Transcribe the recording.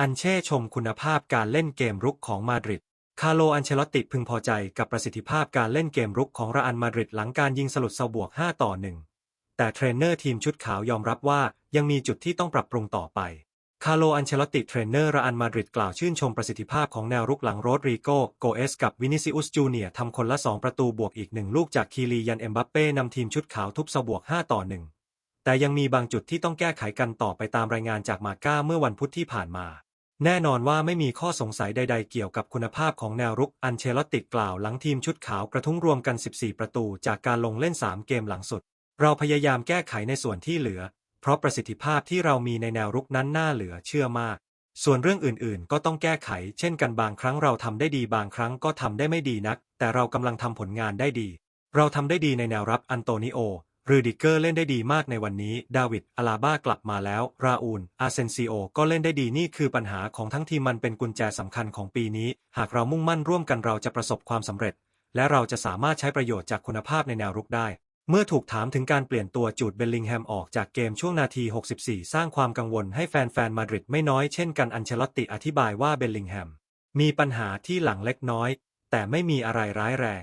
อันเช่ชมคุณภาพการเล่นเกมรุกของมาดริด คาร์โลอันเชลติพึงพอใจกับประสิทธิภาพการเล่นเกมรุกของระอันมาดริดหลังการยิงสลุดเซาบวก 5 ต่อ 1 แต่เทรนเนอร์ทีมชุดขาวยอมรับว่ายังมีจุดที่ต้องปรับปรุงต่อไป คาร์โลอันเชลติเทรนเนอร์ระอันมาดริดกล่าวชื่นชมประสิทธิภาพของแนวรุกหลังโรดริโกโกเอสกับวินิซิอุสจูเนียทำคนละ 2 ประตูบวกอีกหนึ่งลูกจากคีรียันเอ็มบัปเป้นำทีมชุดขาวทุบเซาบวก 5 ต่อ 1 แต่ยังมีบางจุดที่ต้องแก้ไขกันต่อไปตามรายงานจากมาก้าเมื่อวันพุธที่ผ่านมา แน่นอนว่าไม่มีข้อสงสัยใดๆเกี่ยวกับคุณภาพของแนวรุกอันเชลตติกล่าวหลังทีมชุดขาวกระทุ้งรวมกัน 14 ประตูจากการลงเล่น 3 เกมหลังสุด เราพยายามแก้ไขในส่วนที่เหลือ เพราะประสิทธิภาพที่เรามีในแนวรุกนั้นน่าเหลือเชื่อมาก ส่วนเรื่องอื่นๆ ก็ต้องแก้ไข เช่นกันบางครั้งเราทำได้ดีบางครั้งก็ทำได้ไม่ดีนัก แต่เรากำลังทำผลงานได้ดี เราทำได้ดีในแนวรับอันโตนิโอ รูดิเกอร์เล่นได้ดีมากในวันนี้ ดาวิด อาลาบ้ากลับมาแล้ว ราอูล อาเซนซิโอ ก็เล่นได้ดีนี่คือปัญหาของทั้งทีมมันเป็นกุญแจสำคัญของปีนี้ หากเรามุ่งมั่นร่วมกันเราจะประสบความสำเร็จ และเราจะสามารถใช้ประโยชน์จากคุณภาพในแนวรุกได้ เมื่อถูกถามถึงการเปลี่ยนตัวจูดเบลลิงแฮมออกจากเกมช่วงนาที 64 สร้างความกังวลให้แฟนๆ มาดริดไม่น้อยเช่นกันอันเชลติอธิบายว่าเบลลิงแฮมมีปัญหาที่หลังเล็กน้อย แต่ไม่มีอะไรร้ายแรง